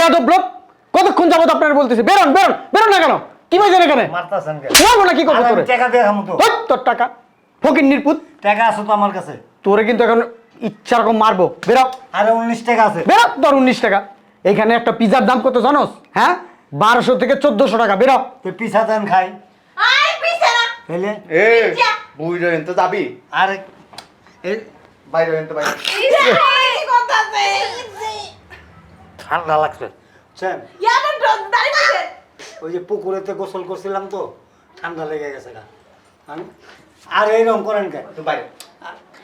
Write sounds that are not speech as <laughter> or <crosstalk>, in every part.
বেয়াদব লোক কতক্ষণ যাবত আপনার বলতেছি? বেরোন বেরোন বেরোন না কেন? কি বলছেন এখানে? মারতাছেন কে মারবো না কি করব তোরে? টাকা তো। ওই তোর টাকা। ফকির নির্পুত। টাকা আছে তো আমার কাছে। তোরে কিন্তু এখন ইচ্ছা রকম মারবো। বেরো। আরে উনিশ টাকা আছে। বেরো তোর উনিশ টাকা। এখানে একটা পিজার দাম কত জানোস? হ্যাঁ? বারোশো থেকে চোদ্দশো টাকা। বেরো। তুই পিসা দেন খাই। আয় পিছে না তাহলে এ যা। রেন তো যাবি? আরে এই বাইরে রেন তো বাইরে। কি কথা আছে ঠান্ডা লাগছে। বুঝছেন ওই যে পুকুরেতে গোসল করছিলাম তো ঠান্ডা লেগে গেছে গা। আমি- আর এইরকম করেন কেন? তো বাইরে।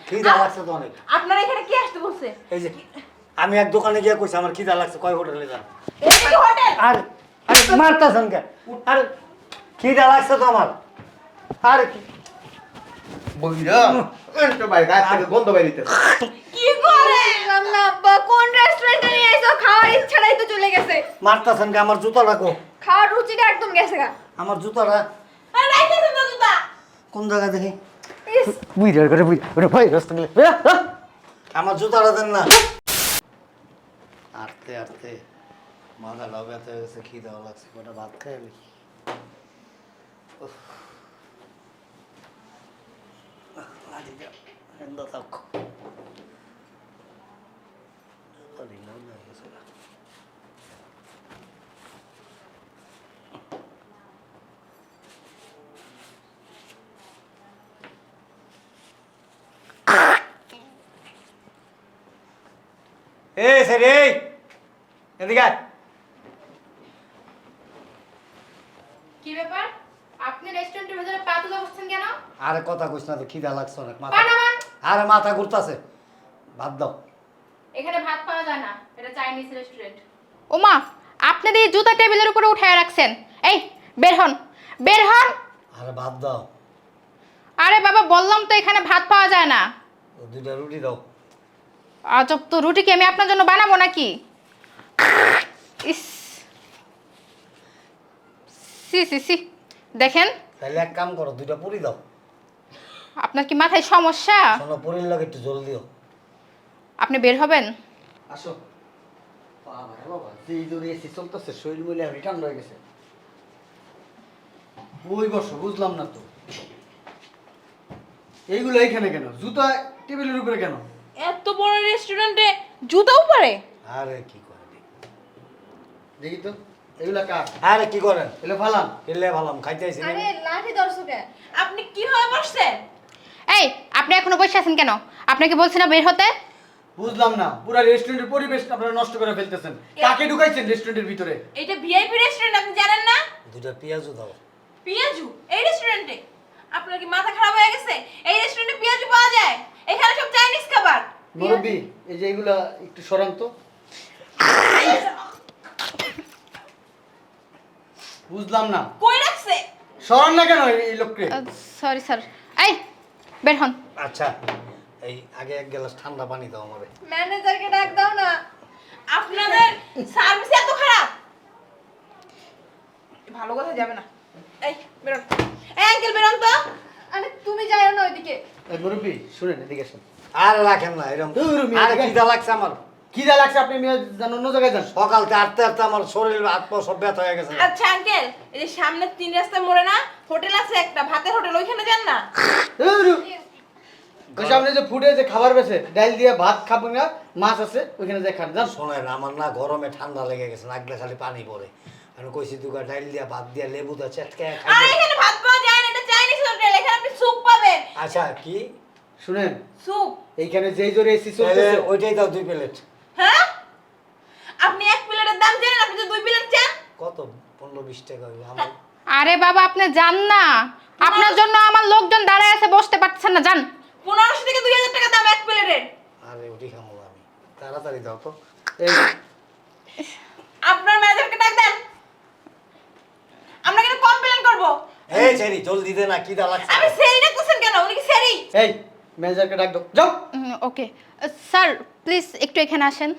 খিদা লাগছে তো অনেক। আপনার এখানে কি আসতে বলছে? এই যে আমি এক দোকানে গিয়ে কইছি আমার খিদা লাগছে কয় হোটেলে যান? এটা কি হোটেল। আর আরে মারতাছেন কেন? আরে খিদা লাগছে তো আমার। আরে কি- বইরা বাইরে গায়ে থেকে গন্ধ আব্বা কোন রেস্টুরেন্টে নিয়ে আইছো? খাওয়ার ইচ্ছাটাই তো চলে গেছে। মারতাছেন কে? আমার জুতা রাখো। খাওয়ার রুচিটা একদম গেছে গা। আমার জুতাটা আরে রাইতেছেন তো জুতা। কোন জায়গা দেখি? বুঝে করে বুঝে ওরে ভাই রাস্তা গেলে। বেরো, বেরো। আমার জুতাটা দেন না। আটতে আটতে মাথাটাও ব্যথা হয়ে গেছে খিদাও লাগছে। কটা ভাত খাই আমি উফ। আহ, লাঠিটা এন্দা থাক। লাঠি মনে হয়ে গেছে গা। এই সেরে। এই এদিকে কি ব্যাপার? আপনি রেস্টুরেন্টের ভেতরে পা তুলে বসছেন কেন? আরে কথা কইস না তো খিদা লাগছে অনেক মাথা পানামান আরে মাথা ঘুরতাছে। ভাত দাও। এখানে ভাত পাওয়া যায় না এটা চাইনিজ রেস্টুরেন্ট ওমা আপনি দিয়ে জুতা টেবিলের উপরে উঠায় রাখছেন। এই বের হন বের হন। আরে ভাত দাও। আরে বাবা বললাম তো এখানে ভাত পাওয়া যায় না। দুইটা রুটি দাও। আজব তো রুটি কি আমি আপনার জন্য বানাবো নাকি? ইস। সি সি সি। দেখেন। তাহলে এক কাম করো দুইটা পুরি দাও। আপনার কি মাথায় সমস্যা? শোনো পুরির লগে একটু জল দিও। আপনি বের হবেন? আসো। বাবা রে বাবা যেই জোরে এসি চলতেছে শরীর মিলে রিটার্ন হয়ে গেছে। ওই বসো বুঝলাম না তো। এইগুলো এইখানে কেন? জুতা টেবিলের উপরে কেন? এত বড় রেস্টুরেন্টে জুতাও পারে? আরে কি করে দেখি? তো এগুলা কার? আরে কি করেন? এগুলো ফালান এলে ভালাম খাইতে আইছি আরে লাঠি দর্শকে আপনি কি হয়ে বসছেন? এই আপনি এখনও বসে আছেন কেন? আপনাকে বলছি না বের হতে? বুঝলাম না পুরো রেস্টুরেন্টের পরিবেশ আপনারা নষ্ট করে ফেলতেছেন। কাকে ঢুকাইছেন রেস্টুরেন্টের ভিতরে? এটা ভিআইপি রেস্টুরেন্ট আপনি জানেন না? দুইটা পেঁয়াজও দাও। পিয়াজু? এই রেস্টুরেন্টে আপনার কি মাথা খারাপ হয়ে গেছে? এই রেস্টুরেন্টে পিয়াজু পাওয়া যায় এখানে সব চাইনিজ খাবার মুরব্বি এই যে এগুলা একটু সরান তো। বুঝলাম না। কই রাখছে? সরান না কেন এই- লোককে? সরি স্যার এই বের হন। আচ্ছা এই আগে এক গ্লাস ঠান্ডা পানি দাও আমারে। ম্যানেজারকে ডাক দাও না। আপনাদের সার্ভিস এত খারাপ? ভালো কথা যাবে না। এই বেরোন এই আঙ্কেল বেরোন তো। আরে তুমি যাইও না ওইদিকে। এই মুরব্বি শুনেন এদিকে আসেন। আর রাখেন না এরকম মিয়া, আরে খিদা লাগছে আমার। কি যা লাগছে আপনি মেয়ে যান অন্য জায়গায় যান। সকালতে আটতে আটতে আমার শরীর হাত পা সব ব্যথা হয়ে গেছে। আচ্ছা আঙ্কেল এই যে সামনে তিন রাস্তা মোড়ে না হোটেল আছে একটা ভাতের হোটেল ওইখানে যান না? ওই সামনে যে ফুটে যে খাবার বেছে ডাল দিয়ে ভাত খাবেন না মাছ আছে ওইখানে যাই খান যান। শোনেন আমার না গরমে ঠান্ডা লেগে গেছে নাকলে খালি পানি পড়ে। আমি কইছি দুগা ডাইল দিয়া ভাত দিয়া লেবু দা চেটকে আর খাই এখানে ভাত পাওয়া যায় না এটা চাইনিজ হোটেল এখানে আপনি স্যুপ পাবেন। আচ্ছা কি? শুনেন স্যুপ এইখানে যেই জোরে এসি তাহলে চলতেছে ওইটাই দাও দুই প্লেট। হ্যাঁ? আপনি এক প্লেটের দাম জানেন আপনি তো দুই প্লেট চান। কত? পনেরো বিশ টাকা হইবে আমার আরে বাবা আপনি যান না। আপনার জন্য আমার লোকজন দাঁড়ায় আছে বসতে পারছেন না যান। পনেরোশো থেকে দুই হাজার টাকা দাম এক প্লেটের। আরে ওটি খামো আমি। তাড়াতাড়ি দাও তো এই আপনার ম্যানেজারকে ডাক দেন। আমরা কিন্তু কমপ্লেন করব। এই ছেড়ি জলদি দে না খিদা লাগছে আমি সেরি ডাকতেছেন কেন? উনি কি সেরি? এই ম্যানেজারকে ডাক দাও। যাও। ওকে। স্যার প্লিজ একটু এখানে আসেন।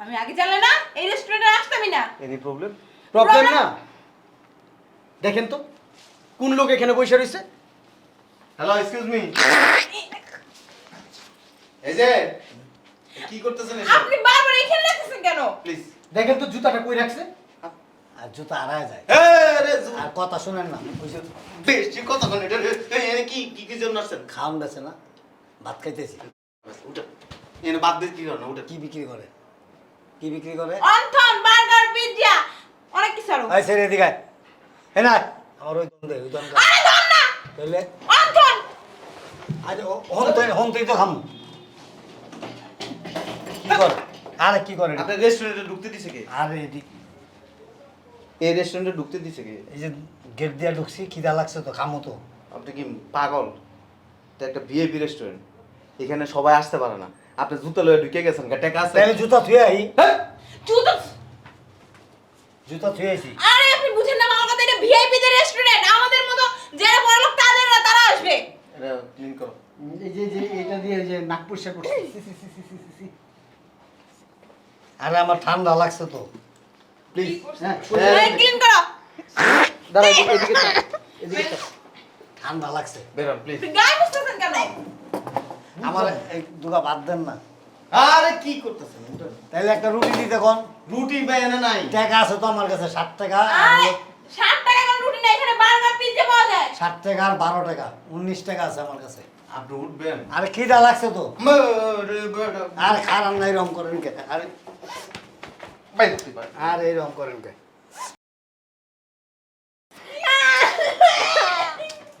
আমি আগে জানলে না এই রেস্টুরেন্টে আসতামই না। এনি প্রবলেম প্রবলেম না? দেখেন তো কোন লোক এখানে বসে রয়েছে? হ্যালো এক্সকিউজ মি এই যে কি করতেছেন আপনি বারবার এখানে রাখতেছেন কেন? প্লিজ দেখেন তো জুতাটা কই রাখছে? আর জুতা হারায় যায়। আরে আর কথা শুনেন না। বেশি কথা বলেন। এটা কি কি কি জন্য আসছেন? খাওয়ান বেছে না। ভাত খাইতেছি। উঠে। এনে বাদ দিয়ে কি করেন উঠে। কি বিক্রি করে? কি বিক্রি করে? অন্থন বার্গার পিৎজা অনেক কিছু আরও। এই ছেড়ে দিকে হে না আমার ওই দন্দে ওই দন্দে আরে ধর না! তাহলে? অন্থন! আজ হন তুই হন তুই তো খাম। কি করে? আরে কি করে আপনার রেস্টুরেন্টে ঢুকতে দিছে কে? আরে এদিক। এই রেস্টুরেন্টে ঢুকতে দিছে কে? এই যে গেট দিয়ে ঢুকছি খিদা লাগছে তো খামো তো। আপনি কি পাগল? এটা একটা ভিআইপি রেস্টুরেন্ট এখানে সবাই আসতে পারে না। আপনি জুতো লয়ে ঢুকে গেছেন গা টাকা আছে। তাহলে জুতা থুয়ে আই। হ্যাঁ? জুতো জুতা থুয়ে আইছি। আরে আপনি বুঝেন না আমার কথা এটা ভিআইপি দের রেস্টুরেন্ট আমাদের মতো যারা বড় লোক তাদের না তারা আসবে। এটা ক্লিন করো। এই যে যে এটা দিয়ে যে নাক পরিষ্কার করছে। আরে আমার ঠান্ডা লাগছে তো। প্লিজ হ্যাঁ। এই ক্লিন করো। দাঁড়া এদিকে এদিকে। <laughs> ঠান্ডা লাগছে। বেরোন প্লিজ গায়ে বসতেছেন কেন? আমার এই দুগা বাদ দেন না। আরে কি করতেছেন। তাহলে একটা রুটি দিতে কোন? রুটি বা এনে নাই। টাকা আছে তো আমার কাছে ষাট টাকা আরে 60 টাকা কোন রুটি না এখানে বার্গার পিৎজা পাওয়া যায়। ষাট টাকা আর বারো টাকা উনিশ টাকা আছে আমার কাছে। আপনি উঠবেন। আরে খিদা লাগছে তো। আর খারাপ নাই রং করেন কে? আরে। আর এই রং করেন কে?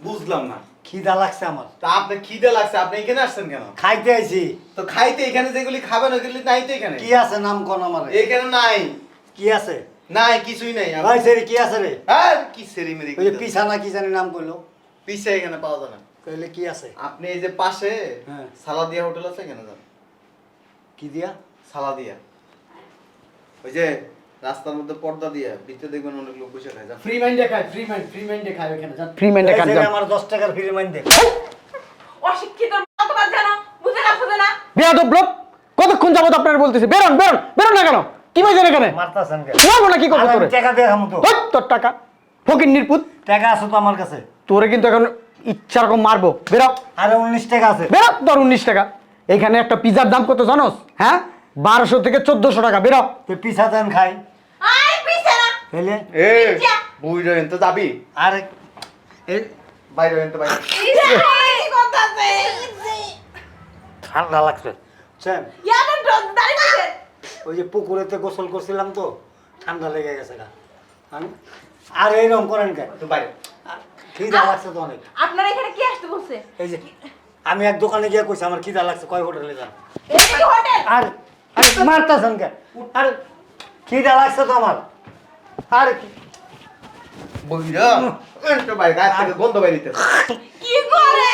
বুঝলাম না। খিদা লাগছে আমার। তা আপনি খিদে লাগছে আপনি এখানে আসছেন কেন? খাইতে আইছি। তো খাইতে এখানে যেগুলি খাবেন ওইগুলি নাই তো এখানে? কি আছে নাম কোন আমার? এখানে নাই। কি আছে? নাই কিছুই নাই। ভাই সেরি কি আছে রে? আর কি সেরি মেরি ওই পিছা না কি জানি নাম কইলো। পিছে এখানে পাওয়া যায় না। তাহলে কি আছে? আপনি এই যে পাশে হ্যাঁ। সালাদিয়া হোটেল আছে এখানে যান কি দিয়া? সালাদিয়া। ওই যে রাস্তার মধ্যে পর্দা দিয়ে ভিতরে দেখবেন অনেক লোক বসে খায় ফ্রি মাইন্ডে খায় ফ্রি মাইন্ড ফ্রি মাইন্ডে খায় ওখানে যান। ফ্রি মাইন্ডে সেরি আমার দশ টাকার ফ্রি মাইন দে অশিক্ষিত মতবাদ জানো বুঝে না বুঝে না। বেয়াদব লোক কতক্ষণ যাবত আপনার বলতেছে বেরোন বেরোন বেরোন না কেন? কি পাইছেন এখানে? মারতাছেন কে মারবো না কি করব তোরে? টাকা দিয়ে খামু তো তোর টাকা ফকির নির্পুত টাকা আছে তো আমার কাছে। তোরে কিন্তু এখন ইচ্ছা রকম মারবো। বেরো। আরে উনিশ টাকা আছে। বেরো তোর উনিশ টাকা। এখানে একটা পিজার দাম কত জানোস? হ্যাঁ? বারোশো থেকে চোদ্দশো টাকা বেরো। তুই পিছা দেন খাই। তাহলে এ। বুই রয়েন তো যাবি আরে এই বাইরে রয়েন তো বাইরে এই কথা আছে ঠান্ডা লাগছে আছে ওই যে পুকুরেতে গোসল করছিলাম তো ঠান্ডা লেগে গেছে গা আমি- আর এইরকম করেন তো বাইরে খিদা লাগছে তো অনেক আপনার এখানে কি আসতে বলছে? এই যে আমি এক দোকানে গিয়ে কইছি আমার খিদা লাগছে কয় হোটেলে যান? কি আর আরে মারতাছেন কে? আর খিদা লাগছে তো আমার। আর কি? বইরা তো বাইরে গায়ে থেকে গন্ধ বাইরিতে কি করে?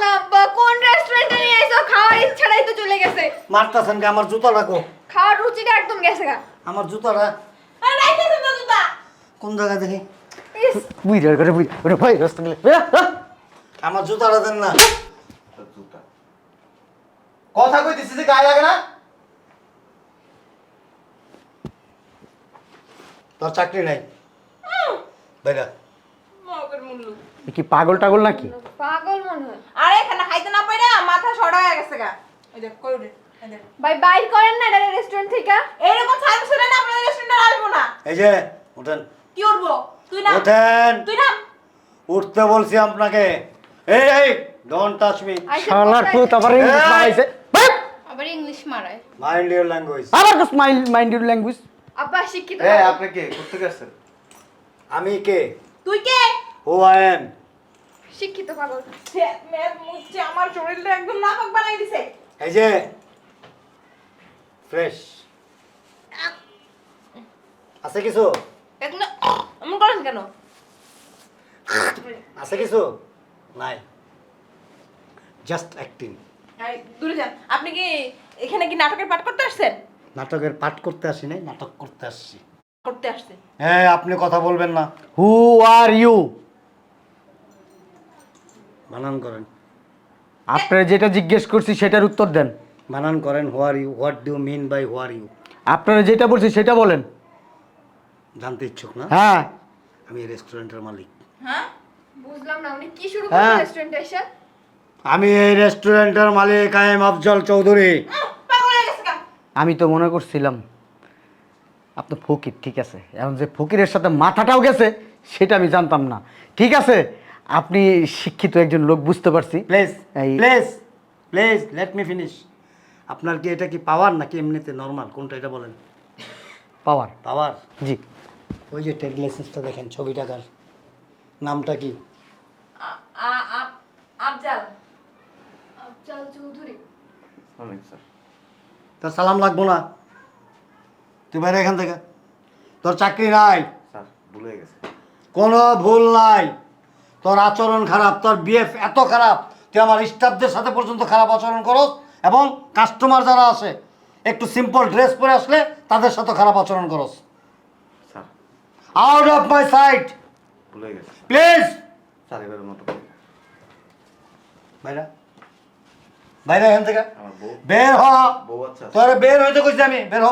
না আব্বা কোন রেস্টুরেন্টে নিয়ে আইছো? খাওয়ার ইচ্ছাটাই তো চলে গেছে। মারতাছেন কে? আমার জুতা রাখো খাওয়ার রুচিটা একদম গেছে গা। আমার জুতাটা আরে রাইতেছেন তো জুতা। কোন জায়গায় দেখি? ইস। বুঝার করে বুঝ ওরে ভাই রাস্তা গেলে হ্যাঁ? আমার জুতাটা দেন না। জুতা। কথা কইতেছিস যে গায়ে লাগে না? তোর চাকরি নাই। বেরা মগের মুল্লু এ কি পাগল টাগল নাকি? পাগল মনে হয়। আরে এখানে খাইতে না পাইরা মাথা সড়া হয়ে গেছে গা। এই দেখ কই রে? ভাই বাইর করেন না এটা রেস্টুরেন্ট থেকে। এইরকম সার্ভিস হলে না আপনাদের রেস্টুরেন্টে আসব না। এই যে উঠেন। কি উঠবো? তুই না ওঠেন তুই না উঠতে বলছি আপনাকে। এই এই ডোন্ট টাচ মি শালার পুত আবার ইংলিশ মারাইছে। আবার ইংলিশ মারায়। মাইন্ড ইউর ল্যাঙ্গুয়েজ আবার স্মাইল মাইন্ড ইউর ল্যাঙ্গুয়েজ আব্বা শিক্ষিত এ আপনি কে? করতে গেছেন আমি কে? তুই কে? হু আই এম শিক্ষিত পাগল। মেদ মুচ্ছে আমার শরীরটা একদম নাপাক বানাই দিছে। এই যে ফ্রেশ আছে কিছু? এগুলো এমন করেন কেন? আছে কিছু? নাই। জাস্ট অ্যাক্টিং দূরে যান। আপনি কি এখানে কি নাটকের পাঠ করতে আসছেন? নাটকের পাঠ করতে আসি নাই নাটক করতে আসছি। করতে আসছেন হ্যাঁ আপনি কথা বলবেন না। হু আর ইউ বানান করেন। আপনারা যেটা জিজ্ঞেস করছি সেটার উত্তর দেন। বানান করেন where you what do mean by where you আপনারা যেটা বলছি সেটা বলেন। জানতে ইচ্ছুক না? হ্যাঁ। আমি রেস্টুরেন্টের মালিক। হ্যাঁ? বুঝলাম না উনি কি শুরু হ্যাঁ। করলেন রেস্টুরেন্টে এসে? আমি এই রেস্টুরেন্টের মালিক I am Afzal Chowdhury um, পাগল হয়ে গেছে গা আমি তো মনে করছিলাম আপনি ফকির ঠিক আছে। এখন যে ফকিরের সাথে মাথাটাও গেছে সেটা আমি জানতাম না। ঠিক আছে আপনি শিক্ষিত একজন লোক বুঝতে পারছি। Please please please let me finish আপনার কি এটা কি পাওয়ার নাকি এমনিতে নর্মাল কোনটা এটা বলেন? পাওয়ার পাওয়ার জি। ওই যে ট্রেড লাইসেন্সটা দেখেন ছবি টাকার নামটা কি? আ- আ- আ- আফজাল। আফজাল চৌধুরী। অনেক স্যার। তোর সালাম লাগবো না। তুই বাইরে এখান থেকে। তোর চাকরি নাই। স্যার ভুলে গেছে। কোনো ভুল নাই। তোর আচরণ খারাপ তোর বিএফ এত খারাপ। তুই আমার স্টাফদের সাথে পর্যন্ত খারাপ আচরণ করস এবং কাস্টমার যারা আসে একটু সিম্পল ড্রেস পরে আসলে তাদের সাথে খারাপ আচরণ করস। Sir. Out of my sight ভুলে গেছে। প্লিজ স্যার এবারের মতো। বাইরা বাইরে এখান থেকে। বের হ। আচ্ছা। তোরে বের হইতে কইছি আমি বের হ।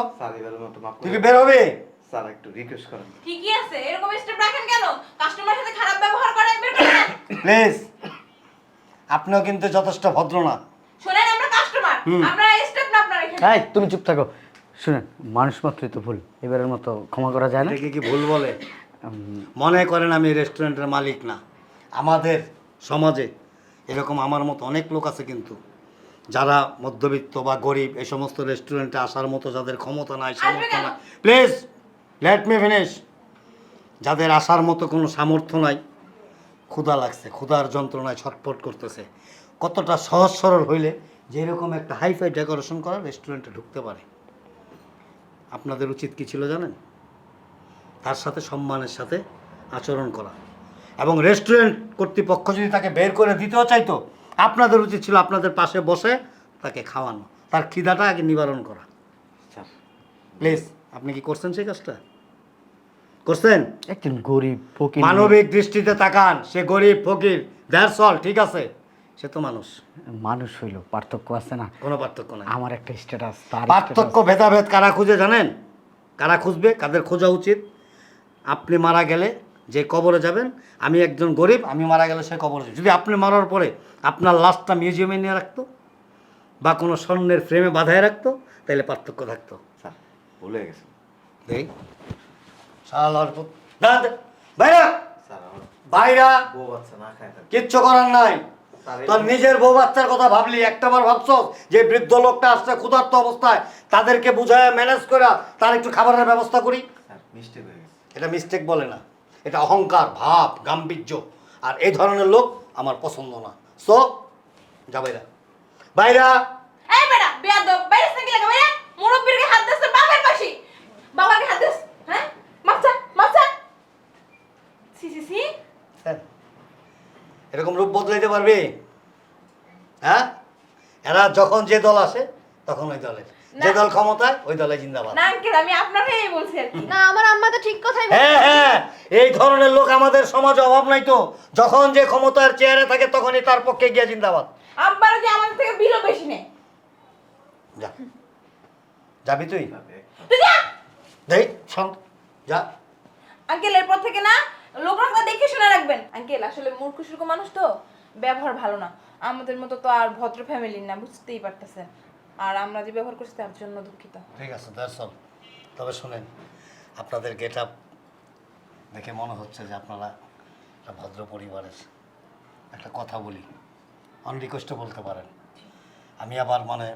তুই কি বের হবি? স্যার একটু রিকোয়েস্ট করেন। ঠিকই আছে এরকম স্টেপ রাখেন কেন? কাস্টমারের সাথে খারাপ ব্যবহার করেন বের করে। প্লিজ আপনিও কিন্তু যথেষ্ট ভদ্র না। শোনেন আমরা কাস্টমার হুম। আমরা স্টেপ না আপনার এখানে এই তুমি চুপ থাকো। শুনেন মানুষ মাত্রই তো ভুল। এবারের মতো ক্ষমা করা যায় না। এটাকে কি ভুল বলে? মনে করেন আমি রেস্টুরেন্টের মালিক না। আমাদের সমাজে এরকম আমার মতো অনেক লোক আছে কিন্তু যারা মধ্যবিত্ত বা গরিব এই সমস্ত রেস্টুরেন্টে আসার মতো যাদের ক্ষমতা নাই সামর্থ্য নাই। প্লিজ লেট মি ফিনিশ যাদের আসার মতো কোনো সামর্থ্য নাই ক্ষুধা লাগছে ক্ষুধার যন্ত্রণায় ছটফট করতেছে। কতটা সহজ সরল হইলে যে এরকম একটা হাইফাই ডেকোরেশন করা রেস্টুরেন্টে ঢুকতে পারে। আপনাদের উচিত কি ছিল জানেন? তার সাথে সম্মানের সাথে আচরণ করা। এবং রেস্টুরেন্ট কর্তৃপক্ষ যদি তাকে বের করে দিতেও চাইতো আপনাদের উচিত ছিল আপনাদের পাশে বসে তাকে খাওয়ানো। তার খিদাটা আগে নিবারণ করা। স্যার। প্লিজ আপনি কি করছেন সেই কাজটা? করছেন? একজন গরিব ফকির মানবিক দৃষ্টিতে তাকান। সে গরিব ফকির দ্যাটস অল ঠিক আছে। সে তো মানুষ। মানুষ হইল পার্থক্য আছে না? কোনো পার্থক্য নাই। আমার একটা স্ট্যাটাস তার পার্থক্য ভেদাভেদ কারা খুঁজে জানেন? কারা খুঁজবে? কাদের খোঁজা উচিত? আপনি মারা গেলে যে কবরে যাবেন আমি একজন গরিব আমি মারা গেলে সে কবরে যাবে। যদি আপনি মারার পরে আপনার লাশটা মিউজিয়ামে নিয়ে রাখতো বা কোনো স্বর্ণের ফ্রেমে বাঁধায় রাখতো তাহলে পার্থক্য থাকতো। স্যার ভুলে গেছে। দাঁড়া, দাঁড়া। বাইরা! বাইরা! কিচ্ছু করার নাই। তোর নিজের বউ বাচ্চার কথা ভাবলি একটাবার ভাবছ যে বৃদ্ধ লোকটা আসছে ক্ষুধার্ত অবস্থায় তাদেরকে বুঝায় ম্যানেজ করে তার একটু খাবারের ব্যবস্থা করি? এটা মিস্টেক বলে না। এটা অহংকার ভাব গাম্ভীর্য। আর এই ধরনের লোক আমার পছন্দ না। সো যা বাইরা বাইরা এই বেটা বেয়াদব। বাইরে থেকে লাগা বাইরে মুরব্বির গায়ে হাত দিচ্ছে বাবার পাশে। বাবার হাত দিস হ্যাঁ? সি সি সি স্যার, এরকম রূপ বদলাইতে পারবি? হ্যাঁ? এরা যখন যে দল আসে তখন ওই দলের। যে। দল ক্ষমতায় ওই দলে জিন্দাবাদ। না আঙ্কেল আমি আপনার হয়েই বলছি আর কি। না আমার আম্মা তো ঠিক কথাই হ্যাঁ হ্যাঁ এই ধরনের লোক আমাদের সমাজে অভাব নাই তো। যখন যে ক্ষমতার চেয়ারে থাকে তখনই তার পক্ষে গিয়ে জিন্দাবাদ। আব্বারও যে আমাদের থেকে বিলও বেশি নেই। যা। যাবি তুই? তুই যা! দেই যা। আঙ্কেল এরপর থেকে না লোকরা দেখে শুনে রাখবেন। আঙ্কেল আসলে মূর্খ সুর্খ মানুষ তো ব্যবহার ভালো না। আমাদের মতো তো আর ভদ্র ফ্যামিলির না বুঝতেই পারতেছেন। আর আমরা যে ব্যবহার করছি তার জন্য দুঃখিত। ঠিক আছে দ্যাটস তবে শুনেন, আপনাদের গেট আপ দেখে মনে হচ্ছে যে আপনারা একটা ভদ্র পরিবারের। একটা কথা বলি অন রিকোয়েস্টও বলতে পারেন। আমি আবার মানে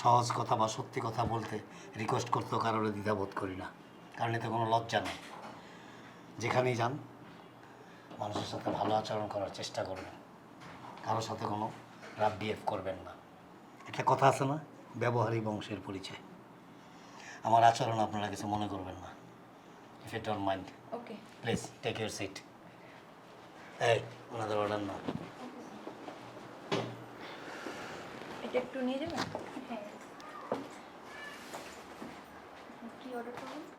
সহজ কথা বা সত্যি কথা বলতে রিকোয়েস্ট করতেও কারোর দ্বিধাবোধ করি না, কারণ এতে কোনো লজ্জা নেই। যেখানেই যান, মানুষের সাথে ভালো আচরণ করার চেষ্টা করবেন। কারোর সাথে কোনো রাব বিহেভ করবেন না। একটা কথা আছে না? ব্যবহারিক বংশের পরিচয়। আমার আচরণ আপনারা কিছু মনে করবেন না। If you don't mind okay please take your seat এই ওনাদের অর্ডার নাও। এটা একটু নিয়ে যাবেন? হ্যাঁ। কি অর্ডার করবেন?